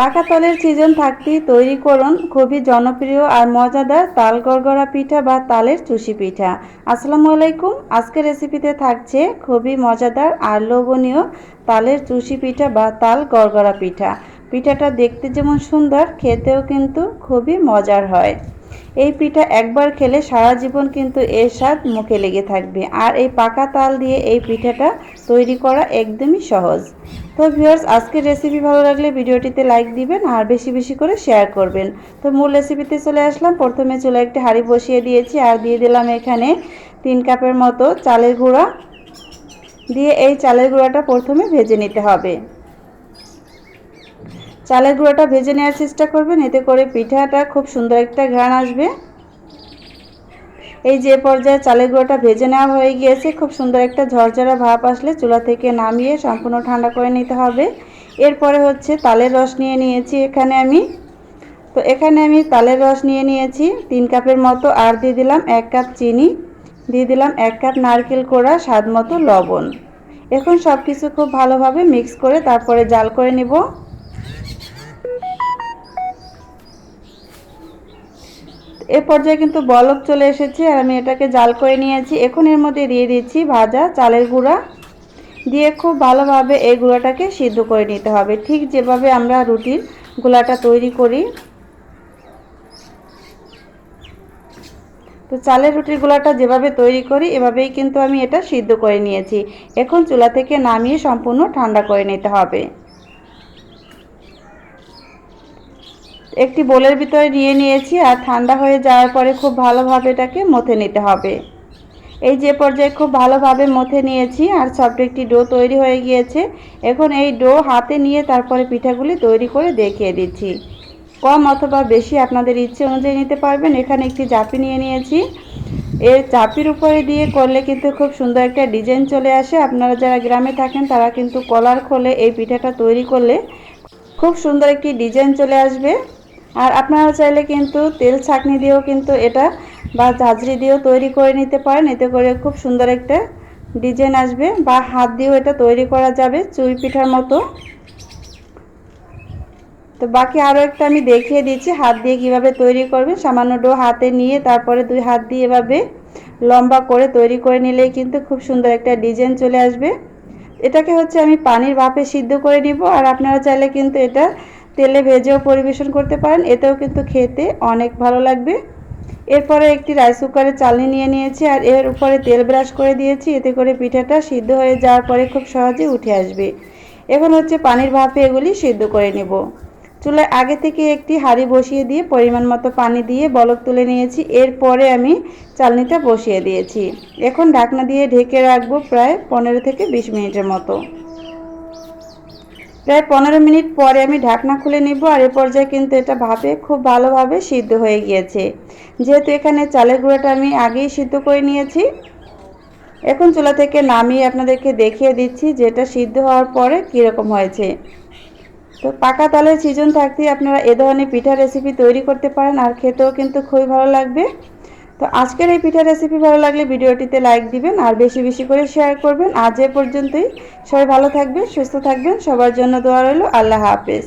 পাকা তলের সিজন থাকতেই তৈরি করুন খুবই জনপ্রিয় আর মজাদার তাল গড়গড়া পিঠা বা তালের চুষি পিঠা। আসসালামু আলাইকুম। আজকের রেসিপিতে থাকছে খুবই মজাদার আর লোভনীয় তালের চুষি পিঠা বা তাল গড়গড়া পিঠা। পিঠাটা দেখতে যেমন সুন্দর, খেতেও কিন্তু খুবই মজার হয়। এই পিঠা একবার খেলে সারা জীবন কিন্তু এর স্বাদ মুখে লেগে থাকবে। আর এই পাকা তাল দিয়ে এই পিঠাটা তৈরি করা একদমই সহজ। তো ভিউয়ার্স, আজকের রেসিপি ভালো লাগলে ভিডিওটিতে লাইক দিবেন আর বেশি বেশি করে শেয়ার করবেন। তো মূল রেসিপিতে চলে আসলাম। প্রথমে চুলা একটি হাঁড়ি বসিয়ে দিয়েছি আর দিয়ে দিলাম এখানে তিন কাপের মতো চালের গুঁড়া। দিয়ে এই চালের গুঁড়াটা প্রথমে ভেজে নিতে হবে। চালের গুঁড়োটা ভেজে নেওয়ার চেষ্টা করবেন, এতে করে পিঠাটা খুব সুন্দর একটা ঘ্রাণ আসবে। এই যে পর্যায়ে চালের গুঁড়োটা ভেজে নেওয়া হয়ে গিয়েছে, খুব সুন্দর একটা ঝরঝরা ভাপ আসলে চুলা থেকে নামিয়ে সম্পূর্ণ ঠান্ডা করে নিতে হবে। এরপরে হচ্ছে তালের রস নিয়ে নিয়েছি এখানে আমি। তো এখানে আমি তালের রস নিয়ে নিয়েছি, তিন কাপের মতো আর দিয়ে দিলাম এক কাপ চিনি, দিয়ে দিলাম এক কাপ নারকেল কোড়া, স্বাদ মতো লবণ। এখন সব কিছু খুব ভালোভাবে মিক্স করে তারপরে জাল করে নিব। এ পর্যায়ে কিন্তু বলক চলে এসেছে আর আমি এটাকে জাল করে নিয়েছি। এখন এর মধ্যে দিয়ে দিচ্ছি ভাজা চালের গুঁড়া। দিয়ে খুব ভালোভাবে এই গুঁড়াটাকে সিদ্ধ করে নিতে হবে। ঠিক যেভাবে আমরা রুটির গুলাটা তৈরি করি। তো চালের রুটির গুলাটা যেভাবে তৈরি করি, এভাবেই কিন্তু আমি এটা সিদ্ধ করে নিয়েছি। এখন চুলা থেকে নামিয়ে সম্পূর্ণ ঠান্ডা করে নিতে হবে। একটি বোলের ভিতরে নিয়ে নিয়েছি আর ঠান্ডা হয়ে যাওয়ার পরে খুব ভালোভাবে এটাকে মথে নিতে হবে। এই যে পর্যায়ে খুব ভালোভাবে মথে নিয়েছি আর সফট একটি ডো তৈরি হয়ে গিয়েছে। এখন এই ডো হাতে নিয়ে তারপরে পিঠাগুলি তৈরি করে দেখিয়ে দিচ্ছি। কম অথবা বেশি আপনাদের ইচ্ছে অনুযায়ী নিতে পারবেন। এখানে একটি জাপি নিয়ে নিয়েছি। এর চাপির উপরে দিয়ে করলে কিন্তু খুব সুন্দর একটা ডিজাইন চলে আসে। আপনারা যারা গ্রামে থাকেন, তারা কিন্তু কলার খোলে এই পিঠাটা তৈরি করলে খুব সুন্দর একটি ডিজাইন চলে আসবে। আর আপনারা চাইলে কিন্তু তেল ছাঁকনি দিয়েও কিন্তু এটা বা ঝাঁঝরি দিয়েও তৈরি করে নিতে পারেন। এতে করে খুব সুন্দর একটা ডিজাইন আসবে বা হাত দিয়েও এটা তৈরি করা যাবে চুই পিঠার মতো। তো বাকি আরও একটা আমি দেখিয়ে দিচ্ছি, হাত দিয়ে কীভাবে তৈরি করবে সামান্য ডো হাতে নিয়ে তারপরে দুই হাত দিয়ে এভাবে লম্বা করে তৈরি করে নিলেই কিন্তু খুব সুন্দর একটা ডিজাইন চলে আসবে। এটাকে হচ্ছে আমি পানির ভাপে সিদ্ধ করে নিব। আর আপনারা চাইলে কিন্তু এটা তেলে ভেজেও পরিবেশন করতে পারেন, এতেও কিন্তু খেতে অনেক ভালো লাগবে। এরপরে একটি রাইস কুকারে চালনি নিয়ে নিয়েছি আর এর উপরে তেল ব্রাশ করে দিয়েছি, এতে করে পিঠাটা সিদ্ধ হয়ে যাওয়ার পরে খুব সহজে উঠে আসবে। এখন হচ্ছে পানির ভাপে এগুলি সিদ্ধ করে নেব। চুলায় আগে থেকে একটি হাঁড়ি বসিয়ে দিয়ে পরিমাণ মতো পানি দিয়ে বলক তুলে নিয়েছি, এরপরে আমি চালনিটা বসিয়ে দিয়েছি। এখন ঢাকনা দিয়ে ঢেকে রাখব প্রায় পনেরো থেকে বিশ মিনিটের মতো। প্রায় পনেরো মিনিট পরে আমি ঢাকনা খুলে নিব আর এ পর্যায়ে কিন্তু এটা ভাপে খুব ভালোভাবে সিদ্ধ হয়ে গিয়েছে। যেহেতু এখানে চালের গুঁড়োটা আমি আগেই সিদ্ধ করে নিয়েছি, এখন চুলা থেকে নামিয়ে আপনাদেরকে দেখিয়ে দিচ্ছি যে এটা সিদ্ধ হওয়ার পরে কীরকম হয়েছে। তো পাকা তালের সিজন থাকতেই আপনারা এ ধরনের পিঠা রেসিপি তৈরি করতে পারেন আর খেতেও কিন্তু খুবই ভালো লাগবে। তো আজকের এই পিঠা রেসিপি ভালো লাগলে ভিডিওটিতে লাইক দিবেন আর বেশি বেশি করে শেয়ার করবেন। আজ এ পর্যন্তই। সবাই ভালো থাকবেন, সুস্থ থাকবেন। সবার জন্য দোয়া রইল। আল্লাহ হাফেজ।